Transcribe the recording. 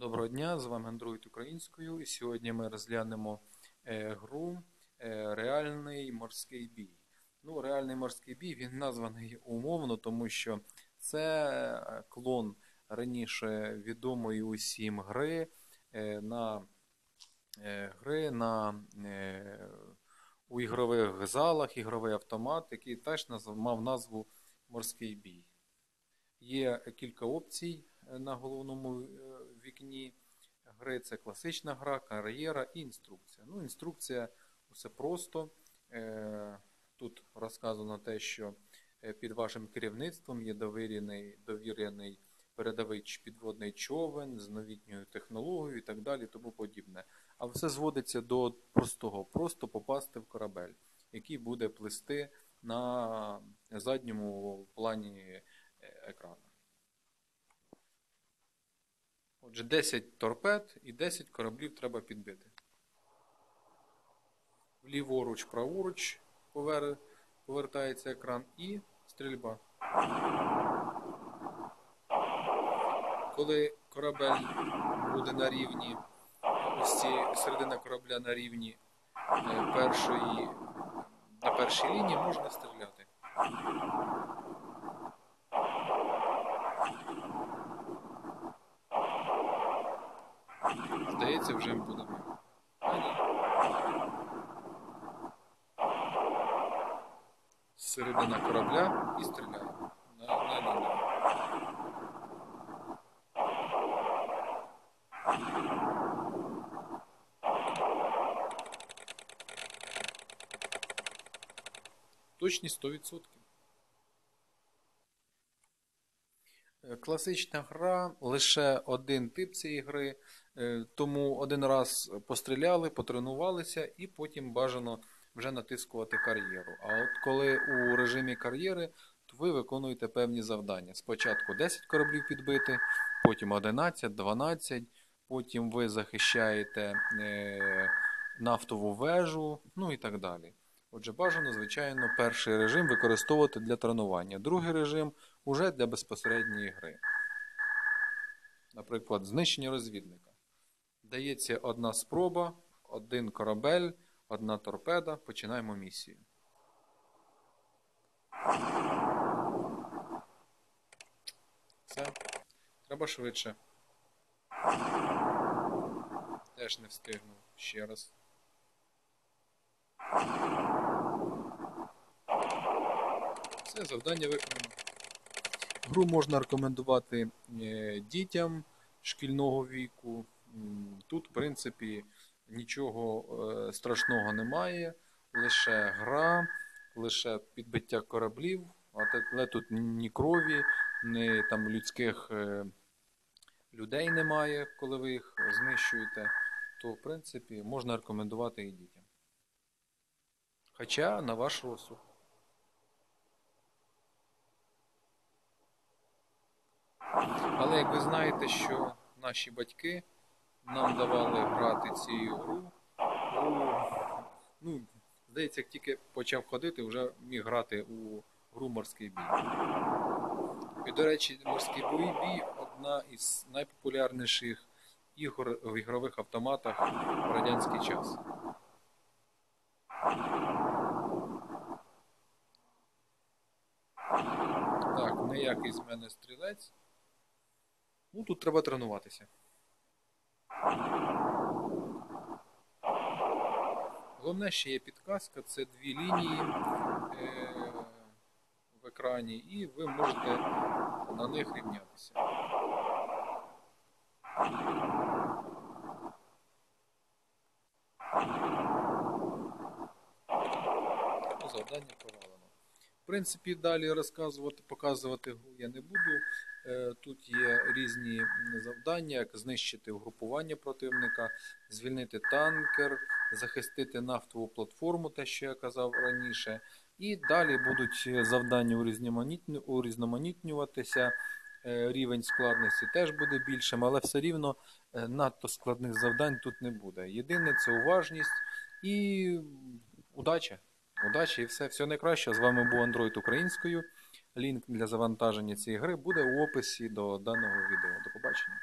Доброго дня, з вами Android українською. І сьогодні ми розглянемо е, гру е, Реальний морський бій. Ну, Реальний морський бій він названий умовно, тому що це е, клон раніше відомої усім гри на гри на у ігрових залах, ігровий автомат, який теж мав назву Морський бій. Є кілька опцій на головному вікні гри. Це класична гра, кар'єра і інструкція. Ну, інструкція все просто. Е, Тут розказано те, що е, під вашим керівництвом є довірений, довірений передовий підводний човен з новітньою технологією і так далі, тому подібне. А все зводиться до простого: просто попасти в корабель, який буде плисти на задньому плані е, екрану. Отже, 10 торпед і 10 кораблів треба підбити. Ліворуч, праворуч повер... повертається екран і стрільба. Коли корабель буде на рівні, ось ці середина корабля на рівні е, першої, на першій лінії, можна стріляти. Здається, вже будемо. А ні. Середина корабля і стріляємо. На, на лінію. Точність 100%. Класична гра, лише один тип цієї гри, е, тому один раз постріляли, потренувалися і потім бажано вже натискувати кар'єру. А от коли у режимі кар'єри, то ви виконуєте певні завдання. Спочатку 10 кораблів підбити, потім 11, 12, потім ви захищаєте е, нафтову вежу, ну і так далі. Отже, бажано, звичайно, перший режим використовувати для тренування, другий режим уже для безпосередньої гри. Наприклад, знищення розвідника. Дається одна спроба, один корабель, одна торпеда. Починаємо місію. Все. Треба швидше. Теж не встигну. Ще раз. Все, завдання виконано. Гру можна рекомендувати е, дітям шкільного віку. Тут, в принципі, нічого е, страшного немає, лише гра, лише підбиття кораблів, але тут ні крові, ні там людських е, людей немає, коли ви їх знищуєте. То, в принципі, можна рекомендувати і дітям. Хоча на ваш розсуд. Але як ви знаєте, що наші батьки нам давали грати цією гру, ну, здається, як тільки почав ходити, вже міг грати у гру морський бій. І, до речі, морський бій бій одна із найпопулярніших ігор в ігрових автоматах в радянський час. Так, ніякий з мене стрілець. Ну, тут треба тренуватися. Головне, ще є підказка, це дві лінії е, в екрані, і ви можете на них рівнятися. Завдання провалено. Принципі, далі розказувати, показувати гру я не буду. Е, Тут є різні завдання, як знищити угрупування противника, звільнити танкер, захистити нафтову платформу, те, що я казав раніше. І далі будуть завдання урізноманітнюватися. Е, Рівень складності теж буде більшим, але все рівно е, надто складних завдань тут не буде. Єдине це уважність і удача. Удачі і все. Все найкраще. З вами був Android українською. Лінк для завантаження цієї гри буде у описі до даного відео. До побачення.